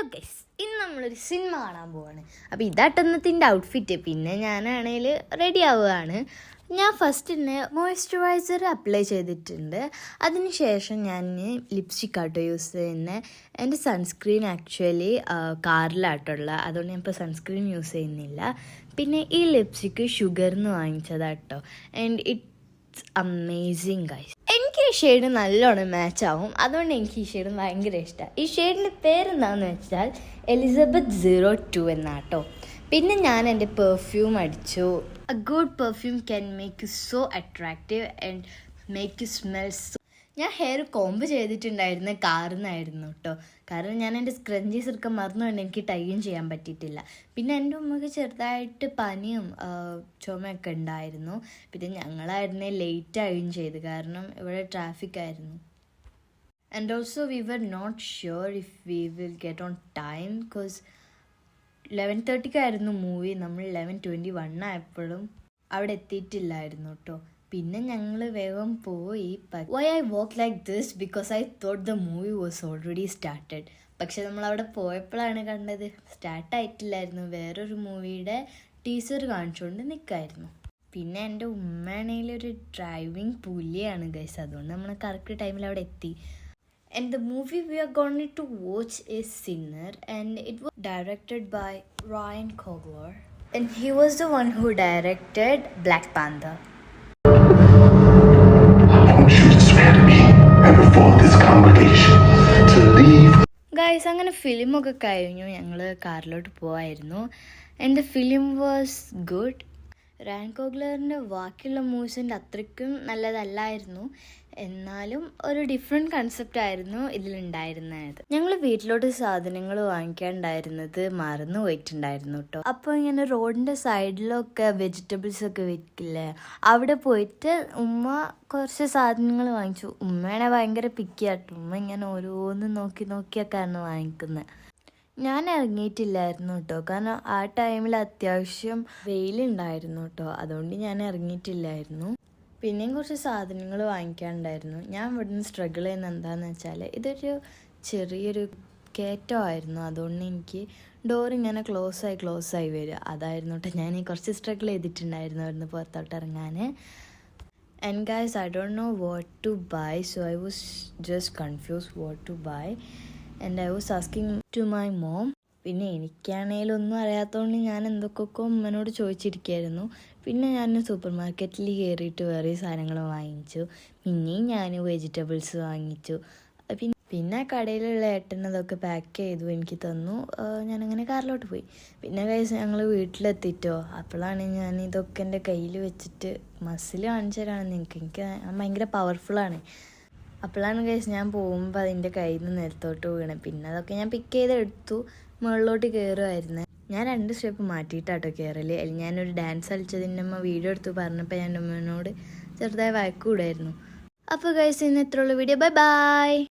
Hello guys ഇന്ന് നമ്മളൊരു cinema കാണാൻ പോവാണ്. അപ്പോൾ ഇതാട്ടെന്നത്തിന്റെ ഔട്ട്ഫിറ്റ് പിന്നെ ഞാനാണെങ്കിൽ റെഡി ആവുകയാണ്. ഞാൻ ഫസ്റ്റ് തന്നെ മോയ്സ്ചറൈസർ അപ്ലൈ ചെയ്തിട്ടുണ്ട്. അതിനുശേഷം ഞാൻ ലിപ്സ്റ്റിക് ആട്ടോ യൂസ് ചെയ്യുന്നത് എന്റെ സൺസ്ക്രീൻ ആക്ച്വലി കാറിലാട്ടുള്ള. അതുകൊണ്ട് ഞാൻ ഇപ്പോൾ സൺസ്ക്രീൻ യൂസ് ചെയ്യുന്നില്ല. പിന്നെ ഈ ലിപ്സ്റ്റിക്ക് ഷുഗറിന്ന് വാങ്ങിച്ചതാട്ടോ. And it's amazing guys shade നല്ലോണം മാച്ച് ആവും. അതുകൊണ്ട് എനിക്ക് ഈ ഷെയ്ഡ് ഭയങ്കര ഇഷ്ടമാണ് ഈ ഷെയ്ഡിന്റെ പേരെന്താണെന്ന് വെച്ചാൽ എലിസബത്ത് സീറോ ടു എന്നാട്ടോ. പിന്നെ ഞാൻ എന്റെ പെർഫ്യൂം അടിച്ചു. A good perfume can make you so attractive and make you smell ഞാൻ ഹെയർ കോംബ് ചെയ്തിട്ടുണ്ടായിരുന്ന കാറിൽ കേട്ടോ കാരണം ഞാൻ എന്റെ സ്ക്രഞ്ചീസ് ഒക്കെ മറന്നുകൊണ്ട് എനിക്ക് ടൈയും ചെയ്യാൻ പറ്റിയിട്ടില്ല. പിന്നെ എന്റെ ഉമ്മക്ക് ചെറുതായിട്ട് പനിയും ചുമയൊക്കെ ഉണ്ടായിരുന്നു. പിന്നെ ഞങ്ങളായിരുന്നേ ലേറ്റ് ആയും ചെയ്ത്. കാരണം ഇവിടെ ട്രാഫിക് ആയിരുന്നു. And also we were not sure if we will get on time because eleven തേർട്ടിക്കായിരുന്നു movie നമ്മൾ ലെവൻ ട്വന്റി വൺ ആയപ്പോഴും അവിടെ എത്തിയിട്ടില്ലായിരുന്നു കേട്ടോ പിന്നെ ഞങ്ങൾ വേഗം പോയി. Why I walk like this because I thought the movie was already started പക്ഷെ നമ്മൾ അവിടെ പോയപ്പോഴാണ് കണ്ടത്. സ്റ്റാർട്ട് ആയിട്ടില്ലായിരുന്നു. വേറൊരു മൂവിയുടെ ടീച്ചർ കാണിച്ചുകൊണ്ട് നിൽക്കായിരുന്നു പിന്നെ എന്റെ ഉമ്മയാണെങ്കിൽ ഒരു ഡ്രൈവിംഗ് പുലിയാണ് ഗൈസ് അതുകൊണ്ട് നമ്മൾ കറക്റ്റ് ടൈമിൽ അവിടെ എത്തി. And the movie we are going to watch a sinner and it was directed by Ryan Coogler and he was the one who directed black Panther. Guys അങ്ങനെ ഫിലിമൊക്കെ കഴിഞ്ഞു. ഞങ്ങൾ കാറിലോട്ട് പോവായിരുന്നു. The film was good. Ryan കോഗ്ലറിന്റെ ബാക്കിയുള്ള മൂവ്സിന്റെ അത്രയ്ക്കും നല്ലതല്ലായിരുന്നു. എന്നാലും ഒരു ഡിഫറെന്റ് കൺസെപ്റ്റ് ആയിരുന്നു ഇതിലുണ്ടായിരുന്നത്. ഞങ്ങൾ വീട്ടിലോട്ട് സാധനങ്ങൾ വാങ്ങിക്കാണ്ടായിരുന്നത് മറന്നു പോയിട്ടുണ്ടായിരുന്നു കേട്ടോ അപ്പോൾ ഇങ്ങനെ റോഡിന്റെ സൈഡിലൊക്കെ വെജിറ്റബിൾസ് ഒക്കെ വിൽക്കില്ലേ അവിടെ പോയിട്ട് ഉമ്മ കുറച്ച് സാധനങ്ങൾ വാങ്ങിച്ചു. ഉമ്മയാണെ ഭയങ്കര പിക്കിയാട്ടോ ഉമ്മ ഇങ്ങനെ ഓരോന്ന് നോക്കി നോക്കിയൊക്കെയാണ് വാങ്ങിക്കുന്നത് ഞാൻ ഇറങ്ങിയിട്ടില്ലായിരുന്നു കേട്ടോ കാരണം ആ ടൈമിൽ അത്യാവശ്യം വെയിലുണ്ടായിരുന്നു കേട്ടോ അതുകൊണ്ട് ഞാൻ ഇറങ്ങിയിട്ടില്ലായിരുന്നു. പിന്നെയും കുറച്ച് സാധനങ്ങൾ വാങ്ങിക്കാനുണ്ടായിരുന്നു. ഞാൻ ഇവിടുന്ന് സ്ട്രഗിൾ ചെയ്യുന്ന എന്താണെന്ന് വെച്ചാൽ ഇതൊരു ചെറിയൊരു കയറ്റമായിരുന്നു അതുകൊണ്ട് എനിക്ക് ഡോർ ഇങ്ങനെ ക്ലോസ് ആയി ക്ലോസ് ആയി വരിക. അതായിരുന്നു കേട്ടോ ഞാൻ കുറച്ച് സ്ട്രഗിൾ ചെയ്തിട്ടുണ്ടായിരുന്നു അവിടുന്ന് പുറത്തോട്ട് ഇറങ്ങാൻ and guys I don't know what to buy so I was just confuse what to buy and I was asking to my mom. പിന്നെ എനിക്കാണേലും ഒന്നും അറിയാത്തതുകൊണ്ട് ഞാൻ എന്തൊക്കെയൊക്കെ ഉമ്മനോട് ചോദിച്ചിരിക്കുകയായിരുന്നു പിന്നെ ഞാൻ സൂപ്പർ മാർക്കറ്റിൽ കയറിയിട്ട് വേറെ സാധനങ്ങൾ വാങ്ങിച്ചു. പിന്നെയും ഞാൻ വെജിറ്റബിൾസ് വാങ്ങിച്ചു. പിന്നെ പിന്നെ കടയിലുള്ള ഏട്ടൻ അതൊക്കെ പാക്ക് ചെയ്തു എനിക്ക് തന്നു. ഞാനങ്ങനെ കാറിലോട്ട് പോയി. പിന്നെ കഴിച്ച് ഞങ്ങൾ വീട്ടിലെത്തിയിട്ടോ അപ്പോഴാണ് ഞാൻ ഇതൊക്കെ എന്റെ കയ്യിൽ വെച്ചിട്ട് മസിൽ കാണിച്ചു തരാണെന്ന് എനിക്ക് ഞാൻ ഭയങ്കര പവർഫുള്ളാണ് അപ്പോഴാണ് കേസ് ഞാൻ പോകുമ്പോൾ അതിന്റെ കയ്യിൽ നിന്ന് നിലത്തോട്ട് വീണ്. പിന്നെ അതൊക്കെ ഞാൻ പിക്ക് ചെയ്തെടുത്തു. മുകളിലോട്ട് കയറുമായിരുന്നു ഞാൻ രണ്ട് സ്റ്റെപ്പ് മാറ്റിയിട്ടാട്ടോ കയറൽ അല്ലെങ്കിൽ ഞാനൊരു ഡാൻസ് കളിച്ചതിന്റെ അമ്മ വീഡിയോ എടുത്തു. പറഞ്ഞപ്പോൾ ഞാൻ അമ്മനോട് ചെറുതായി വഴക്കൂടായിരുന്നു അപ്പോൾ കഴിച്ച് ഇന്ന് ഇത്രയുള്ള വീഡിയോ ബൈ ബൈ